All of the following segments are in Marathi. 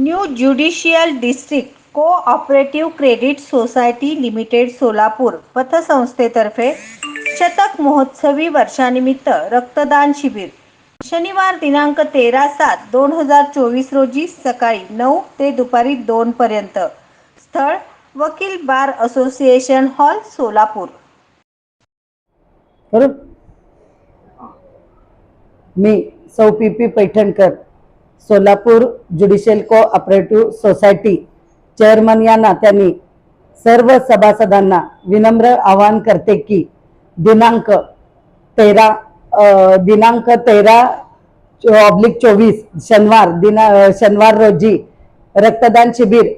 New judicial district cooperative credit society limited Solapur. पतसंस्थेतर्फे शतक महोत्सवी वर्षानिमित्त रक्तदान शिबिर. शनिवार दिनांक तेरा सात दोन हजार चोवीस रोजी सकाळी नऊ ते दुपारी दोनपर्यंत स्थळ वकील बार असोसिएशन हॉल सोलापूर. मी सौ P P Paithankar. Solapur judicial cooperative society chairman या नात्याने सर्व सभासदांना विनम्र आवाहन करते की दिनांक तेरा दिनांक तेरा ऑब्लिक चोवीस शनिवार दिना शनिवार रोजी रक्तदान शिबिर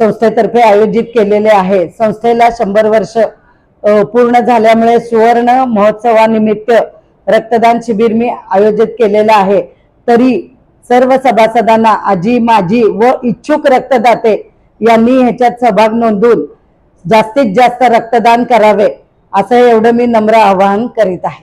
संस्थेतर्फे आयोजित केलेले आहे. संस्थेला शंभर वर्ष पूर्ण झाल्यामुळे सुवर्ण महोत्सवानिमित्त रक्तदान शिबिर मी आयोजित केलेलं आहे. तरी सर्व सभासदांना आजी माजी व इच्छुक रक्तदाते यांनी ह्याच्यात सहभाग नोंदवून जास्तीत जास्त रक्तदान करावे असं एवढं मी नम्र आवाहन करीत आहे.